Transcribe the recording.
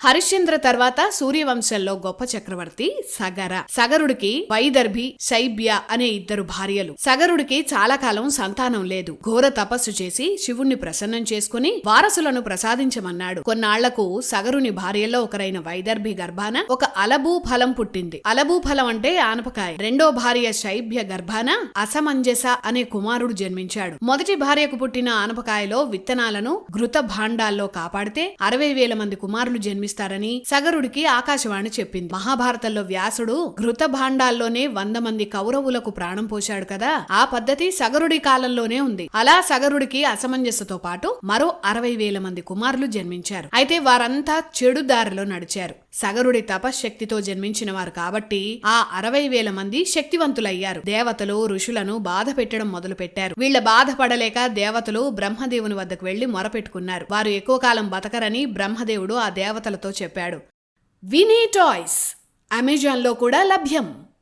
హరిశ్చంద్ర తర్వాత సూర్యవంశంలో గొప్ప చక్రవర్తి సగర. సగరుడికి వైదర్భి శైబ్య అనే ఇద్దరు భార్యలు. సగరుడికి చాలా కాలం సంతానం లేదు. ఘోర తపస్సు చేసి శివుణ్ణి ప్రసన్నం చేసుకుని వారసులను ప్రసాదించమన్నాడు. కొన్నాళ్ళకు సగరుని భార్యలో ఒకరైన వైదర్భి గర్భాన ఒక అలబూ ఫలం పుట్టింది. అలబూ ఫలం అంటే ఆనపకాయ. రెండో భార్య శైబ్య గర్భాన అసమంజస అనే కుమారుడు జన్మించాడు. మొదటి భార్యకు పుట్టిన ఆనపకాయలో విత్తనాలను ఘృత భాండాల్లో కాపాడితే అరవై వేల మంది కుమారులు జన్మిస్తారని సగరుడికి ఆకాశవాణి చెప్పింది. మహాభారతంలో వ్యాసుడు ఘృత భాండాల్లోనే వంద మంది కౌరవులకు ప్రాణం పోశాడు కదా? ఆ పద్ధతి సగరుడి కాలంలోనే ఉంది. అలా సగరుడికి అసమంజసతో పాటు మరో అరవై వేల మంది కుమారులు జన్మించారు. అయితే వారంతా చెడు దారిలో నడిచారు. సగరుడి తపశ్శక్తితో జన్మించిన వారు కాబట్టి ఆ అరవై వేల మంది శక్తివంతులయ్యారు. దేవతలు ఋషులను బాధ పెట్టడం మొదలు పెట్టారు వీళ్ళ బాధపడలేక దేవతలు బ్రహ్మదేవుని వద్దకు వెళ్ళి మొరపెట్టుకున్నారు. వారు ఎక్కువ కాలం బతకరని బ్రహ్మదేవుడు ఆ దేవతలతో చెప్పాడు. వినీ టాయ్స్ అమెజాన్లో కూడా లభ్యం.